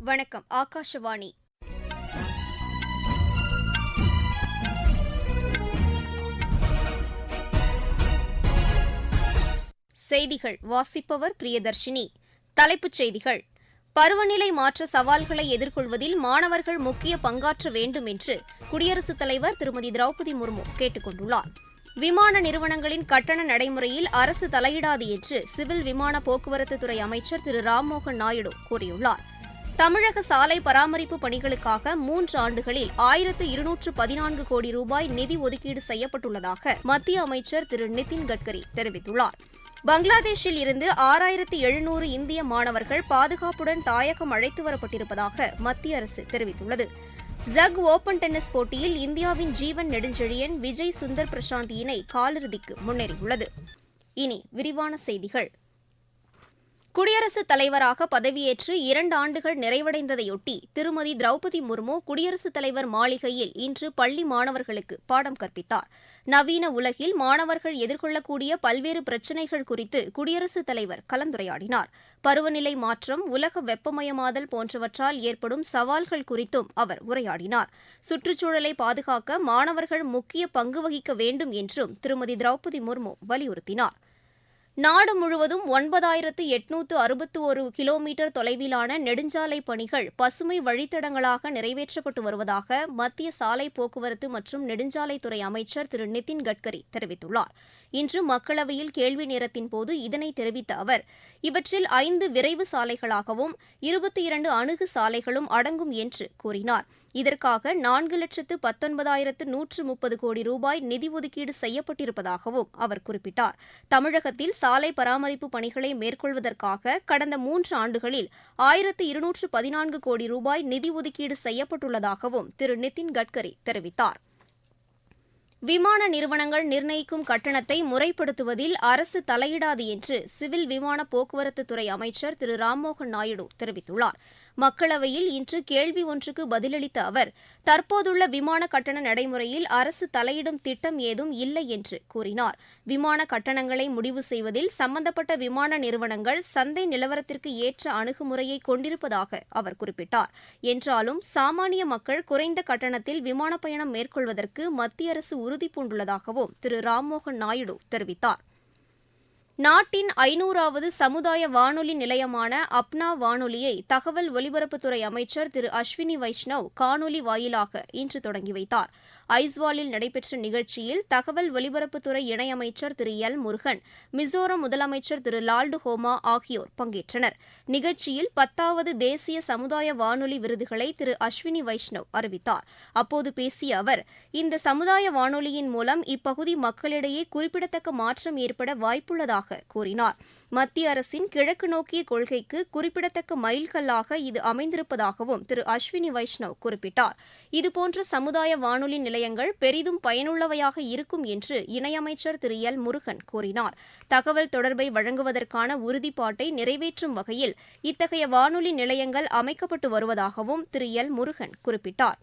வணக்கம் ஆகாஷவாணி. செய்திகள் வாசிப்பவர் பிரியதர்ஷினி. தலைப்புச் செய்திகள். பருவநிலை மாற்ற சவால்களை எதிர்கொள்வதில் மாணவர்கள் முக்கிய பங்காற்ற வேண்டும் என்று குடியரசுத் தலைவர் திருமதி திரௌபதி முர்மு கேட்டுக் கொண்டுள்ளார். விமான நிறுவனங்களின் கட்டண நடைமுறையில் அரசு தலையிடாது என்று சிவில் விமான போக்குவரத்துத்துறை அமைச்சர் திரு. ராம்மோகன் நாயுடு கூறியுள்ளார். தமிழக சாலை பராமரிப்பு பணிகளுக்காக மூன்று ஆண்டுகளில் ஆயிரத்து இருநூற்று பதினான்கு கோடி ரூபாய் நிதி ஒதுக்கீடு செய்யப்பட்டுள்ளதாக மத்திய அமைச்சர் திரு நிதின் கட்கரி தெரிவித்துள்ளார். பங்களாதேஷில் இருந்து ஆறாயிரத்து எழுநூறு இந்திய மாணவர்கள் பாதுகாப்புடன் தாயகம் அழைத்து வரப்பட்டிருப்பதாக மத்திய அரசு தெரிவித்துள்ளது. ஜக் ஓபன் டென்னிஸ் போட்டியில் இந்தியாவின் ஜீவன் நெடுஞ்செழியன் விஜய் சுந்தர் பிரசாந்த் இணை காலிறுதிக்கு முன்னேறியுள்ளது. இனி விரிவான செய்திகள். குடியரசுத் தலைவராக பதவியேற்று இரண்டு ஆண்டுகள் நிறைவடைந்ததையொட்டி திருமதி திரௌபதி முர்மு குடியரசுத் தலைவர் மாளிகையில் இன்று பள்ளி மாணவர்களுக்கு பாடம் கற்பித்தார். நவீன உலகில் மாணவர்கள் எதிர்கொள்ளக்கூடிய பல்வேறு பிரச்சினைகள் குறித்து குடியரசுத் தலைவர் கலந்துரையாடினார். பருவநிலை மாற்றம் உலக வெப்பமயமாதல் போன்றவற்றால் ஏற்படும் சவால்கள் குறித்தும் அவர் உரையாடினார். சுற்றுச்சூழலை பாதுகாக்க மாணவர்கள் முக்கிய பங்கு வகிக்க வேண்டும் என்றும் திருமதி திரௌபதி முர்மு வலியுறுத்தினார். நாடு முழுவதும் ஒன்பதாயிரத்து எட்நூத்து அறுபத்து ஒரு கிலோமீட்டர் தொலைவிலான நெடுஞ்சாலை பணிகள் பசுமை வழித்தடங்களாக நிறைவேற்றப்பட்டு வருவதாக மத்திய சாலை போக்குவரத்து மற்றும் நெடுஞ்சாலைத்துறை அமைச்சர் திரு நிதின் கட்கரி தெரிவித்துள்ளார். இன்று மக்களவையில் கேள்வி நேரத்தின் போது இதனை தெரிவித்த அவர் இவற்றில் ஐந்து விரைவு சாலைகளாகவும் இருபத்தி இரண்டு அணுகு சாலைகளும் அடங்கும் என்று கூறினார். இதற்காக நான்கு லட்சத்து பத்தொன்பதாயிரத்து நூற்று முப்பது கோடி ரூபாய் நிதி ஒதுக்கீடு செய்யப்பட்டிருப்பதாகவும் அவர் குறிப்பிட்டார். தமிழகத்தில் சாலை பராமரிப்பு பணிகளை மேற்கொள்வதற்காக கடந்த மூன்று ஆண்டுகளில் ஆயிரத்து இருநூற்று பதினான்கு கோடி ரூபாய் நிதி ஒதுக்கீடு செய்யப்பட்டுள்ளதாகவும் திரு நிதின் கட்கரி தெரிவித்தார். விமான நிறுவனங்கள் நிர்ணயிக்கும் கட்டணத்தை முறைப்படுத்துவதில் அரசு தலையிடாது என்று சிவில் விமான போக்குவரத்துத்துறை அமைச்சர் திரு ராம்மோகன் நாயுடு தெரிவித்துள்ளார். மக்களவையில் இன்று கேள்வி ஒன்றுக்கு பதிலளித்த அவர் தற்போதுள்ள விமான கட்டண நடைமுறையில் அரசு தலையிடும் திட்டம் ஏதும் இல்லை என்று கூறினார். விமான கட்டணங்களை முடிவு செய்வதில் சம்பந்தப்பட்ட விமான நிறுவனங்கள் சந்தை நிலவரத்திற்கு ஏற்ற அணுகுமுறையை கொண்டிருப்பதாக அவர் குறிப்பிட்டார். என்றாலும் சாமானிய மக்கள் குறைந்த கட்டணத்தில் விமான பயணம் மேற்கொள்வதற்கு மத்திய அரசு உறுதிபூண்டுள்ளதாகவும் திரு ராம்மோகன் நாயுடு தெரிவித்தார். நாட்டின் ஐநூறாவது சமுதாய வானொலி நிலையமான அப்னா வானொலியை தகவல் ஒலிபரப்புத்துறை அமைச்சர் திரு அஸ்வினி வைஷ்ணவ் காணொலி வாயிலாக இன்று தொடங்கி வைத்தார். ஐஸ்வாலில் நடைபெற்ற நிகழ்ச்சியில் தகவல் ஒலிபரப்புத்துறை இணையமைச்சர் திரு. எல். முருகன் மிசோரம் முதலமைச்சர் திரு. லால்டு ஹோமா ஆகியோர் பங்கேற்றனர். நிகழ்ச்சியில் பத்தாவது தேசிய சமுதாய வானொலி விருதுகளை திரு. அஸ்வினி வைஷ்ணவ் அறிவித்தார். அப்போது பேசிய அவர் இந்த சமுதாய வானொலியின் மூலம் இப்பகுதி மக்களிடையே குறிப்பிடத்தக்க மாற்றம் ஏற்பட வாய்ப்புள்ளதாக கூறினார். மத்திய அரசின் கிழக்கு நோக்கிய கொள்கைக்கு குறிப்பிடத்தக்க மைல்கல்லாக இது அமைந்திருப்பதாகவும் திரு. அஸ்வினி வைஷ்ணவ் குறிப்பிட்டார். இதுபோன்ற சமுதாய வானொலி நிலையங்கள் பெரிதும் பயனுள்ளவையாக இருக்கும் என்று இணையமைச்சர் திரு. எல். முருகன் கூறினார். தகவல் தொடர்பை வழங்குவதற்கான உறுதிப்பாட்டை நிறைவேற்றும் வகையில் இத்தகைய வானொலி நிலையங்கள் அமைக்கப்பட்டு வருவதாகவும் திரு. எல். முருகன் குறிப்பிட்டார்.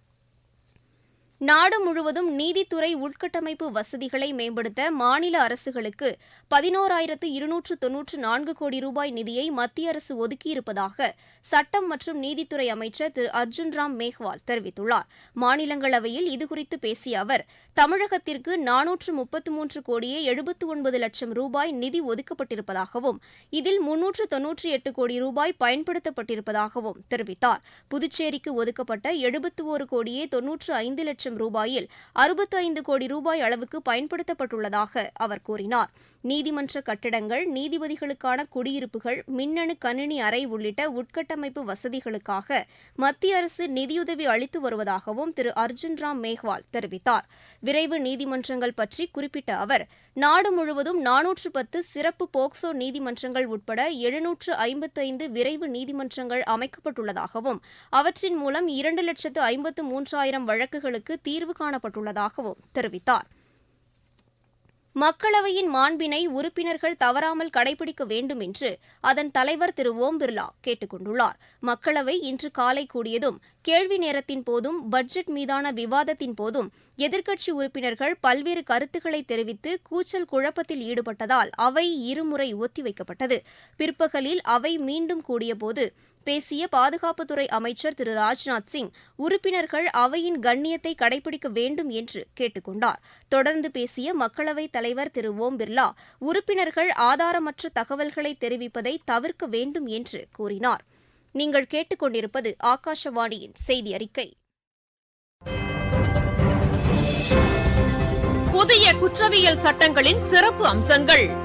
நாடு முழுவதும் நீதித்துறை உள்கட்டமைப்பு வசதிகளை மேம்படுத்த மாநில அரசுகளுக்கு பதினோராயிரத்து இருநூற்று தொன்னூற்று நான்கு கோடி ரூபாய் நிதியை மத்திய அரசு ஒதுக்கியிருப்பதாக சட்டம் மற்றும் நீதித்துறை அமைச்சர் திரு அர்ஜுன் ராம் மேஹ்வால் தெரிவித்துள்ளார். மாநிலங்களவையில் இதுகுறித்து பேசிய அவர் தமிழகத்திற்கு நானூற்று முப்பத்து மூன்று கோடியே எழுபத்து ஒன்பது லட்சம் ரூபாய் நிதி ஒதுக்கப்பட்டிருப்பதாகவும் இதில் முன்னூற்று தொன்னூற்றி எட்டு கோடி ரூபாய் பயன்படுத்தப்பட்டிருப்பதாகவும் தெரிவித்தார். புதுச்சேரிக்கு ஒதுக்கப்பட்ட எழுபத்து ஒரு கோடியே தொன்னூற்று ஐந்து லட்சம் லட்சம் ரூபாயில் அறுபத்தி ஐந்து கோடி ரூபாய் அளவுக்கு பயன்படுத்தப்பட்டுள்ளதாக அவர் கூறினார். நீதிமன்ற கட்டிடங்கள் நீதிபதிகளுக்கான குடியிருப்புகள் மின்னணு கணினி அறை உள்ளிட்ட உட்கட்டமைப்பு வசதிகளுக்காக மத்திய அரசு நிதியுதவி அளித்து வருவதாகவும் திரு. அர்ஜுன் ராம் மேஹ்வால் தெரிவித்தார். விரைவு நீதிமன்றங்கள் பற்றி குறிப்பிட்ட அவர் நாடு முழுவதும் நானூற்று பத்து சிறப்பு போக்சோ நீதிமன்றங்கள் உட்பட எழுநூற்று ஐம்பத்தைந்து விரைவு நீதிமன்றங்கள் அமைக்கப்பட்டுள்ளதாகவும் அவற்றின் மூலம் இரண்டு லட்சத்து ஐம்பத்து மூன்றாயிரம் வழக்குகளுக்கு தீர்வு காணப்பட்டுள்ளதாகவும் தெரிவித்தார். மக்களவையின் மாண்பினை உறுப்பினர்கள் தவறாமல் கடைபிடிக்க வேண்டும் என்று அதன் தலைவர் திரு ஓம் பிர்லா கேட்டுக் கொண்டுள்ளார். மக்களவை இன்று காலை கூடியதும் கேள்வி நேரத்தின் போதும் பட்ஜெட் மீதான விவாதத்தின் போதும் எதிர்க்கட்சி உறுப்பினர்கள் பல்வேறு கருத்துக்களை தெரிவித்து கூச்சல் குழப்பத்தில் ஈடுபட்டதால் அவை இருமுறை ஒத்திவைக்கப்பட்டது. பிற்பகலில் அவை மீண்டும் கூடியபோது பேசிய பாதுகாப்புத்துறை அமைச்சர் திரு. ராஜ்நாத் சிங் உறுப்பினர்கள் அவையின் கண்ணியத்தை கடைபிடிக்க வேண்டும் என்று கேட்டுக்கொண்டார். தொடர்ந்து பேசிய மக்களவைத் தலைவர் திரு. ஓம் பிர்லா உறுப்பினர்கள் ஆதாரமற்ற தகவல்களை தெரிவிப்பதை தவிர்க்க வேண்டும் என்று கூறினார். நீங்கள் கேட்டுக்கொண்டிருப்பது ஆகாஷவாணியின் செய்தி அறிக்கை புதிய குற்றவியல் சட்டங்களின் சிறப்பு அம்சங்கள்.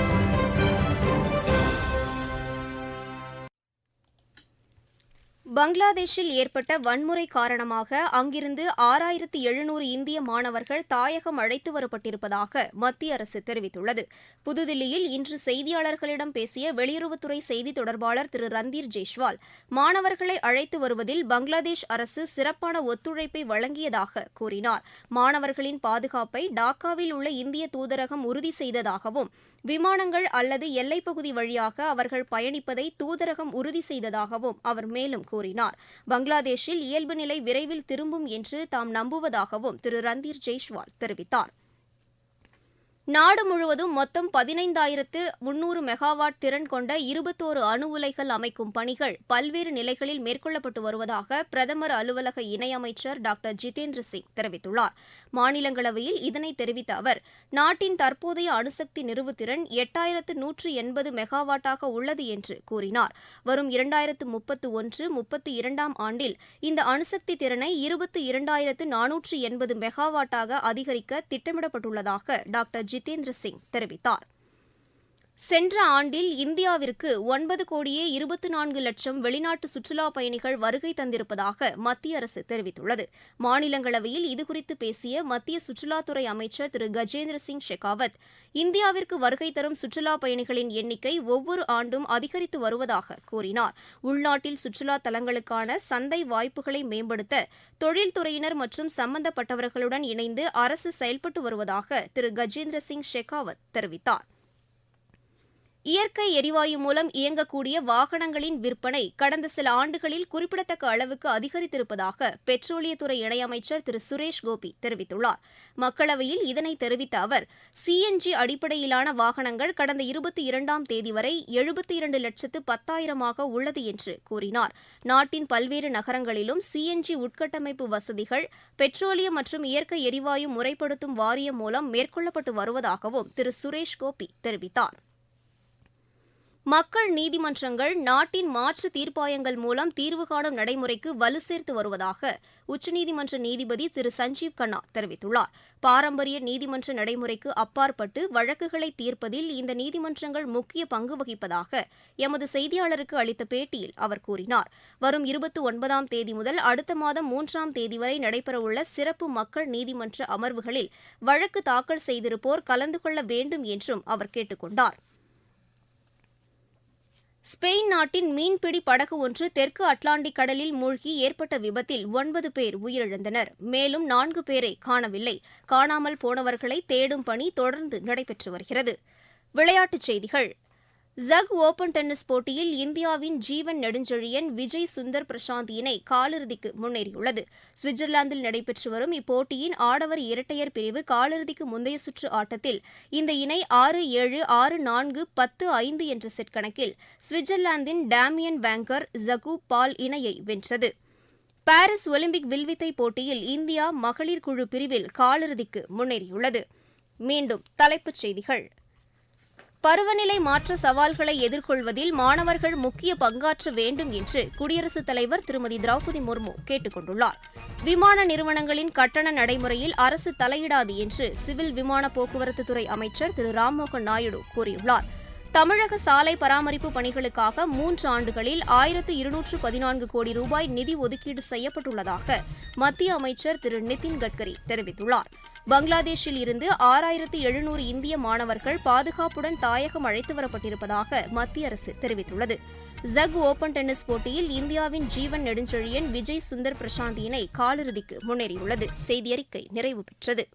பங்களாதேஷில் ஏற்பட்ட வன்முறை காரணமாக அங்கிருந்து ஆறாயிரத்து எழுநூறு இந்திய மாணவர்கள் தாயகம் அழைத்து வரப்பட்டிருப்பதாக மத்திய அரசு தெரிவித்துள்ளது. புதுதில்லியில் இன்று செய்தியாளர்களிடம் பேசிய வெளியுறவுத்துறை செய்தி தொடர்பாளர் திரு ரந்தீர் ஜெய்ஷ்வால் மாணவர்களை அழைத்து வருவதில் பங்களாதேஷ் அரசு சிறப்பான ஒத்துழைப்பை வழங்கியதாக கூறினார். மாணவர்களின் பாதுகாப்பை டாக்காவில் உள்ள இந்திய தூதரகம் உறுதி செய்ததாகவும் விமானங்கள் அல்லது எல்லைப்பகுதி வழியாக அவர்கள் பயணிப்பதை தூதரகம் உறுதி செய்ததாகவும் அவர் மேலும் கூறினார். பங்களாதேஷில் இயல்பு நிலை விரைவில் திரும்பும் என்று தாம் நம்புவதாகவும் திரு ரந்தீர் ஜெய்ஷ்வால் தெரிவித்தார். நாடு முழுவதும் மொத்தம் பதினைந்தாயிரத்து முன்னூறு மெகாவாட் திறன் கொண்ட இருபத்தோரு அணு உலைகள் அமைக்கும் பணிகள் பல்வேறு நிலைகளில் மேற்கொள்ளப்பட்டு வருவதாக பிரதமர் அலுவலக இணையமைச்சர் டாக்டர் ஜிதேந்திர சிங் தெரிவித்துள்ளார். மாநிலங்களவையில் இதனை தெரிவித்த அவர் நாட்டின் தற்போதைய அணுசக்தி நிறுவுத்திறன் எட்டாயிரத்து நூற்று எண்பது மெகாவாட்டாக உள்ளது என்று கூறினார். வரும் இரண்டாயிரத்து முப்பத்து ஒன்று முப்பத்தி இரண்டாம் ஆண்டில் இந்த அணுசக்தி திறனை இருபத்து இரண்டாயிரத்து நானூற்று எண்பது மெகாவாட்டாக அதிகரிக்க திட்டமிடப்பட்டுள்ளதாக டாக்டர் ஜி ஜிதேந்திர சிங் தெரிவித்தார் சென்ற ஆண்டில் இந்தியாவிற்கு ஒன்பது கோடியே இருபத்தி நான்கு லட்சம் வெளிநாட்டு சுற்றுலாப் பயணிகள் வருகை தந்திருப்பதாக மத்திய அரசு தெரிவித்துள்ளது. மாநிலங்களவையில் இதுகுறித்து பேசிய மத்திய சுற்றுலாத்துறை அமைச்சர் திரு கஜேந்திர சிங் ஷெகாவத் இந்தியாவிற்கு வருகை தரும் சுற்றுலா பயணிகளின் எண்ணிக்கை ஒவ்வொரு ஆண்டும் அதிகரித்து வருவதாக கூறினார். உள்நாட்டில் சுற்றுலா தலங்களுக்கான சந்தை வாய்ப்புகளை மேம்படுத்த தொழில்துறையினர் மற்றும் சம்பந்தப்பட்டவர்களுடன் இணைந்து அரசு செயல்பட்டு வருவதாக திரு கஜேந்திர சிங் ஷெகாவத் தெரிவித்தார். இயற்கை எரிவாயு மூலம் இயங்கக்கூடிய வாகனங்களின் விற்பனை கடந்த சில ஆண்டுகளில் குறிப்பிடத்தக்க அளவுக்கு அதிகரித்திருப்பதாக பெட்ரோலியத்துறை இணையமைச்சர் திரு. சுரேஷ் கோபி தெரிவித்துள்ளார். மக்களவையில் இதனை தெரிவித்த அவர் சிஎன்ஜி அடிப்படையிலான வாகனங்கள் கடந்த இருபத்தி இரண்டாம் தேதி வரை எழுபத்தி இரண்டு லட்சத்து பத்தாயிரமாக உள்ளது என்று கூறினார். நாட்டின் பல்வேறு நகரங்களிலும் சிஎன்ஜி உட்கட்டமைப்பு வசதிகள் பெட்ரோலியம் மற்றும் இயற்கை எரிவாயு முறைப்படுத்தும் வாரியம் மூலம் மேற்கொள்ளப்பட்டு வருவதாகவும் திரு. சுரேஷ் கோபி தெரிவித்தார். மக்கள் நீதிமன்றங்கள் நாட்டின் மாற்று தீர்ப்பாயங்கள் மூலம் தீர்வு காணும் நடைமுறைக்கு வலு சேர்த்து வருவதாக உச்சநீதிமன்ற நீதிபதி திரு சஞ்சீவ் கண்ணா தெரிவித்துள்ளார். பாரம்பரிய நீதிமன்ற நடைமுறைக்கு அப்பாற்பட்டு வழக்குகளை தீர்ப்பதில் இந்த நீதிமன்றங்கள் முக்கிய பங்கு வகிப்பதாக எமது செய்தியாளருக்கு அளித்த பேட்டியில் அவர் கூறினார். வரும் இருபத்தி ஒன்பதாம் தேதி முதல் அடுத்த மாதம் மூன்றாம் தேதி வரை நடைபெறவுள்ள சிறப்பு மக்கள் நீதிமன்ற அமர்வுகளில் வழக்கு தாக்கல் செய்திருப்போர் கலந்து கொள்ள வேண்டும் என்றும் அவர் கேட்டுக் கொண்டாா் ஸ்பெயின் நாட்டின் மீன்பிடி படகு ஒன்று தெற்கு அட்லாண்டிக் கடலில் மூழ்கி ஏற்பட்ட விபத்தில் ஒன்பது பேர் உயிரிழந்தனர். மேலும் நான்கு பேரை காணவில்லை. காணாமல் போனவர்களை தேடும் பணி தொடர்ந்து நடைபெற்று வருகிறது. விளையாட்டுச் செய்திகள். ஜக் ஓபன் டென்னிஸ் போட்டியில் இந்தியாவின் ஜீவன் நெடுஞ்செழியன் விஜய் சுந்தர் பிரசாந்த் இணை காலிறுதிக்கு முன்னேறியுள்ளது. சுவிட்சர்லாந்தில் நடைபெற்று வரும் இப்போட்டியின் ஆடவர் இரட்டையர் பிரிவு காலிறுதிக்கு முந்தைய சுற்று ஆட்டத்தில் இந்த இணை ஆறு ஏழு ஆறு நான்கு பத்து ஐந்து என்ற செட் கணக்கில் சுவிட்சர்லாந்தின் டேமியன் வேங்கர் ஜகு பால் இணையை வென்றது. பாரிஸ் ஒலிம்பிக் வில்வித்தை போட்டியில் இந்தியா மகளிர் குழு பிரிவில் காலிறுதிக்கு முன்னேறியுள்ளது. மீண்டும் தலைப்புச் செய்திகள். பருவநிலை மாற்ற சவால்களை எதிர்கொள்வதில் மாணவர்கள் முக்கிய பங்காற்ற வேண்டும் என்று குடியரசுத் தலைவர் திருமதி திரௌபதி முர்மு கேட்டுக் கொண்டுள்ளார். விமான நிறுவனங்களின் கட்டண நடைமுறையில் அரசு தலையிடாது என்று சிவில் விமான போக்குவரத்துத்துறை அமைச்சர் திரு ராம்மோகன் நாயுடு கூறியுள்ளார். தமிழக சாலை பராமரிப்பு பணிகளுக்காக மூன்று ஆண்டுகளில் ஆயிரத்து இருநூற்று பதினான்கு கோடி ரூபாய் நிதி ஒதுக்கீடு செய்யப்பட்டுள்ளதாக மத்திய அமைச்சர் திரு நிதின் கட்கரி தெரிவித்துள்ளார். பங்களாதேஷில் இருந்து ஆறாயிரத்து எழுநூறு இந்திய மாணவர்கள் பாதுகாப்புடன் தாயகம் அழைத்து வரப்பட்டிருப்பதாக மத்திய அரசு தெரிவித்துள்ளது. ஜக் ஓபன் டென்னிஸ் போட்டியில் இந்தியாவின் ஜீவன் நெடுஞ்செழியன் விஜய் சுந்தர் பிரசாந்த் இணை காலிறுதிக்கு முன்னேறியுள்ளது. செய்தியறிக்கை நிறைவு பெற்றது.